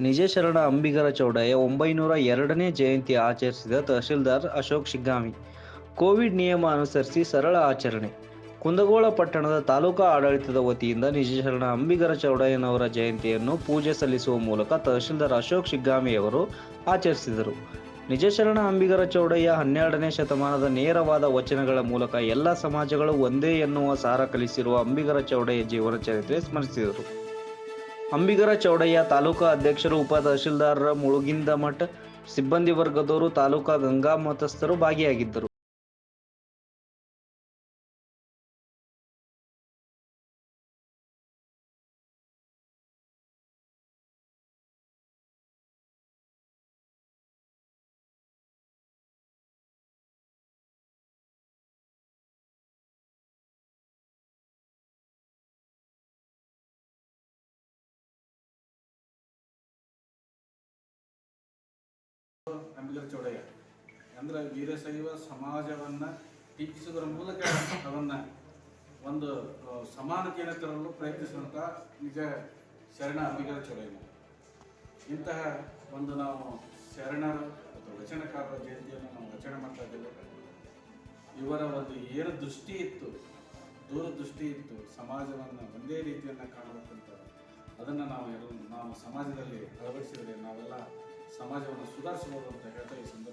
ನಿಜಶರಣ ಅಂಬಿಗರ ಚೌಡಯ್ಯ ಒಂಬೈನೂರ ಎರಡನೇ ಜಯಂತಿ ಆಚರಿಸಿದ ತಹಶೀಲ್ದಾರ್ ಅಶೋಕ್ ಶಿಗ್ಗಾಮಿ. ಕೋವಿಡ್ ನಿಯಮ ಅನುಸರಿಸಿ ಸರಳ ಆಚರಣೆ. ಕುಂದಗೋಳ ಪಟ್ಟಣದ ತಾಲೂಕಾ ಆಡಳಿತದ ವತಿಯಿಂದ ನಿಜಶರಣ ಅಂಬಿಗರ ಚೌಡಯ್ಯನವರ ಜಯಂತಿಯನ್ನು ಪೂಜೆ ಸಲ್ಲಿಸುವ ಮೂಲಕ ತಹಶೀಲ್ದಾರ್ ಅಶೋಕ್ ಶಿಗ್ಗಾಮಿಯವರು ಆಚರಿಸಿದರು. ನಿಜಶರಣ ಅಂಬಿಗರ ಚೌಡಯ್ಯ ಹನ್ನೆರಡನೇ ಶತಮಾನದ ನೇರವಾದ ವಚನಗಳ ಮೂಲಕ ಎಲ್ಲ ಸಮಾಜಗಳು ಒಂದೇ ಎನ್ನುವ ಸಾರ ಕಲಿಸಿರುವ ಅಂಬಿಗರ ಚೌಡಯ್ಯ ಜೀವನ ಚರಿತ್ರೆ ಸ್ಮರಿಸಿದರು. ಅಂಬಿಗರ ಚೌಡಯ್ಯ ತಾಲೂಕಾ ಅಧ್ಯಕ್ಷರು ಉಪ ತಹಶೀಲ್ದಾರ್ ಮುಳುಗಿಂದ ಮಠ ಸಿಬ್ಬಂದಿ ವರ್ಗದವರು ತಾಲೂಕಾ ಗಂಗಾ ಮತಸ್ಥರು ಭಾಗಿಯಾಗಿದ್ದರು. ಅಂಬಿಗರ ಚೌಡಯ್ಯ ಅಂದ್ರೆ ವೀರಶೈವ ಸಮಾಜವನ್ನ ಟೀಕಿಸುವುದರ ಮೂಲಕ ಅವನ್ನ ಒಂದು ಸಮಾನತೆಯನ್ನು ತರಲು ಪ್ರಯತ್ನಿಸಿದಂಥ ನಿಜ ಶರಣ ಅಂಬಿಗರ ಚೌಡಯ್ಯ ಇಂತಹ ಒಂದು ನಾವು ಶರಣರು ಮತ್ತು ವಚನಕಾರರ ಜಯಂತಿಯನ್ನು ನಾವು ರಚನೆ ಮಾಡ್ತಾ ಇದ್ದೇವೆ. ಇವರ ಒಂದು ಏನು ದೃಷ್ಟಿ ಇತ್ತು, ದೂರದೃಷ್ಟಿ ಇತ್ತು, ಸಮಾಜವನ್ನು ಒಂದೇ ರೀತಿಯನ್ನು ಕಾಣಬೇಕಂತ ಅದನ್ನು ನಾವು ಎಲ್ಲ, ನಾವು ಸಮಾಜದಲ್ಲಿ ಅಳವಡಿಸಿದರೆ ನಾವೆಲ್ಲ Bazı yolda